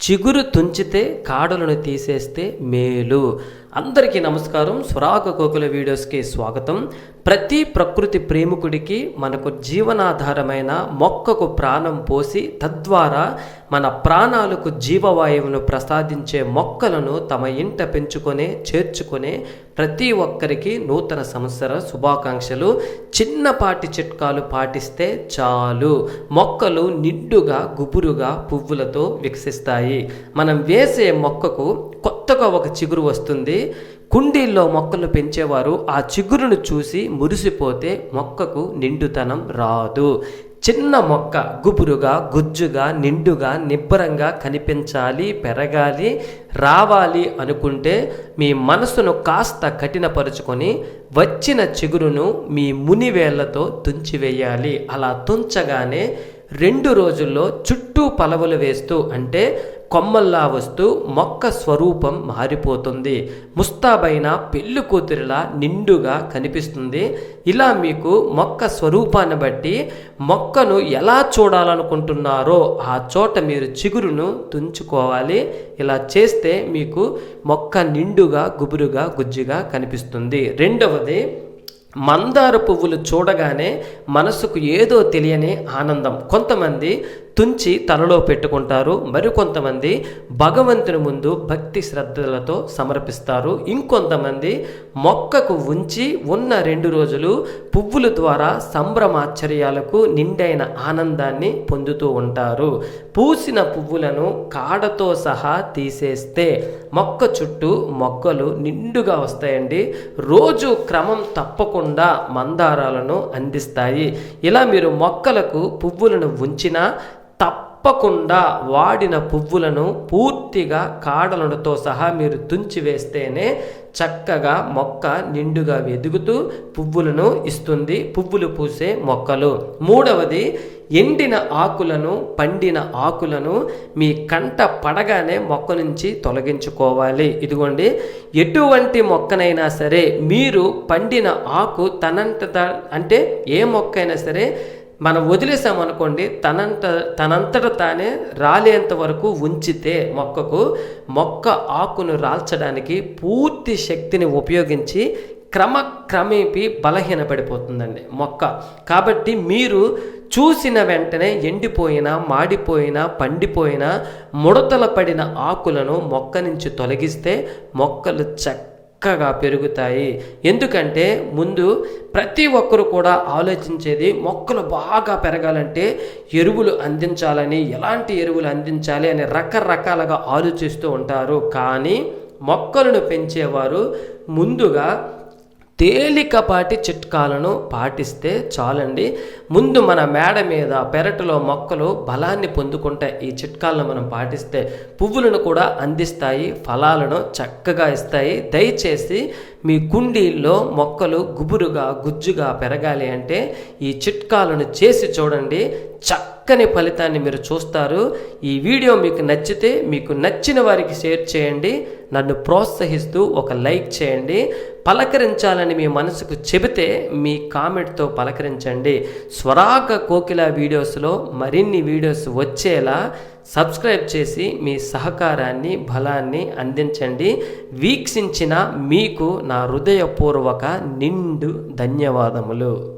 చిగురు తుంచితే కాడలను తీసేస్తే మేలు. అందరికీ నమస్కారం. స్వరాగ కోకుల వీడియోస్కి స్వాగతం. ప్రతి ప్రకృతి ప్రేమికుడికి మనకు జీవనాధారమైన మొక్కకు ప్రాణం పోసి తద్వారా మన ప్రాణాలకు జీవవాయువును ప్రసాదించే మొక్కలను తమ ఇంట పెంచుకొనే చేర్చుకునే ప్రతి ఒక్కరికి నూతన సంవత్సర శుభాకాంక్షలు. చిన్నపాటి చిట్కాలు పాటిస్తే చాలు. మొక్కలు నిండుగా గుబురుగా పువ్వులతో వికసిస్తాయి. మనం వేసే మొక్కకు కొత్తగా ఒక చిగురు వస్తుంది. కుండీల్లో మొక్కలు పెంచేవారు ఆ చిగురును చూసి మురిసిపోతే మొక్కకు నిండుతనం రాదు. చిన్న మొక్క గుబురుగా గుజ్జుగా నిండుగా నిబ్బరంగా కనిపించాలి పెరగాలి రావాలి అనుకుంటే మీ మనసును కాస్త కఠినపరుచుకొని వచ్చిన చిగురును మీ మునివేళ్ళతో తుంచివేయాలి. అలా తుంచగానే రెండు రోజుల్లో చుట్టూ పలవలు వేస్తూ అంటే కొమ్మల్లా వస్తూ మొక్క స్వరూపం మారిపోతుంది. ముస్తాబైన పెళ్ళు కూతురిలా నిండుగా కనిపిస్తుంది. ఇలా మీకు మొక్క స్వరూపాన్ని బట్టి మొక్కను ఎలా చూడాలనుకుంటున్నారో ఆ చోట మీరు చిగురును తుంచుకోవాలి. ఇలా చేస్తే మీకు మొక్క నిండుగా గుబురుగా గుజ్జుగా కనిపిస్తుంది. రెండవది మందార పువ్వులు చూడగానే మనసుకు ఏదో తెలియని ఆనందం. కొంతమంది తుంచి తలలో పెట్టుకుంటారు. మరికొంతమంది భగవంతుని ముందు భక్తి శ్రద్ధలతో సమర్పిస్తారు. ఇంకొంతమంది మొక్కకు ఉంచి ఉన్న రెండు రోజులు పువ్వుల ద్వారా సంభ్రమాశ్చర్యాలకు నిండైన ఆనందాన్ని పొందుతూ ఉంటారు. పూసిన పువ్వులను కాడతో సహా తీసేస్తే మొక్క చుట్టూ మొగ్గలు నిండుగా వస్తాయండి. రోజు క్రమం తప్పకుండా మందారాలను అందిస్తాయి. ఇలా మీరు మొక్కలకు పువ్వులను ఉంచినా తప్పకుండా వాడిన పువ్వులను పూర్తిగా కాడలతో సహా మీరు తుంచివేస్తేనే చక్కగా మొక్క నిండుగా ఎదుగుతూ పువ్వులను ఇస్తుంది. పువ్వులు పూసే మొక్కలు. మూడవది ఎండిన ఆకులను పండిన ఆకులను మీ కంట పడగానే మొక్క నుంచి తొలగించుకోవాలి. ఇదిగోండి ఎటువంటి మొక్కనైనా సరే మీరు పండిన ఆకు తనంత అంటే ఏ మొక్క అయినా సరే మనం వదిలేసామనుకోండి తనంత తనంతట తానే రాలేంత వరకు ఉంచితే మొక్కకు మొక్క ఆకును రాల్చడానికి పూర్తి శక్తిని ఉపయోగించి క్రమక్రమేపీ బలహీనపడిపోతుందండి మొక్క. కాబట్టి మీరు చూసిన వెంటనే ఎండిపోయిన మాడిపోయిన పండిపోయిన ముడతల పడిన ఆకులను మొక్క నుంచి తొలగిస్తే మొక్కలు చక్క చక్కగా పెరుగుతాయి. ఎందుకంటే ముందు ప్రతి ఒక్కరు కూడా ఆలోచించేది మొక్కలు బాగా పెరగాలంటే ఎరువులు అందించాలని ఎలాంటి ఎరువులు అందించాలి అని రకరకాలుగా ఆలోచిస్తూ ఉంటారు. కానీ మొక్కలను పెంచేవారు ముందుగా తేలికపాటి చిట్కాలను పాటిస్తే చాలండి. ముందు మన మేడ మీద పెరటిలో మొక్కలు బలాన్ని పొందుకుంటాయి ఈ చిట్కాలను మనం పాటిస్తే పువ్వులను కూడా అందిస్తాయి ఫలాలను చక్కగా ఇస్తాయి. దయచేసి మీ కుండీల్లో మొక్కలు గుబురుగా గుజ్జుగా పెరగాలి అంటే ఈ చిట్కాలను చేసి చూడండి. చక్క చక్కని ఫలితాన్ని మీరు చూస్తారు. ఈ వీడియో మీకు నచ్చితే మీకు నచ్చిన వారికి షేర్ చేయండి. నన్ను ప్రోత్సహిస్తూ ఒక లైక్ చేయండి. పలకరించాలని మీ మనసుకు చెబితే మీ కామెంట్తో పలకరించండి. స్వరాగ కోకిల వీడియోస్లో మరిన్ని వీడియోస్ వచ్చేలా సబ్స్క్రైబ్ చేసి మీ సహకారాన్ని బలాన్ని అందించండి. వీక్షించిన మీకు నా హృదయపూర్వక నిండు ధన్యవాదములు.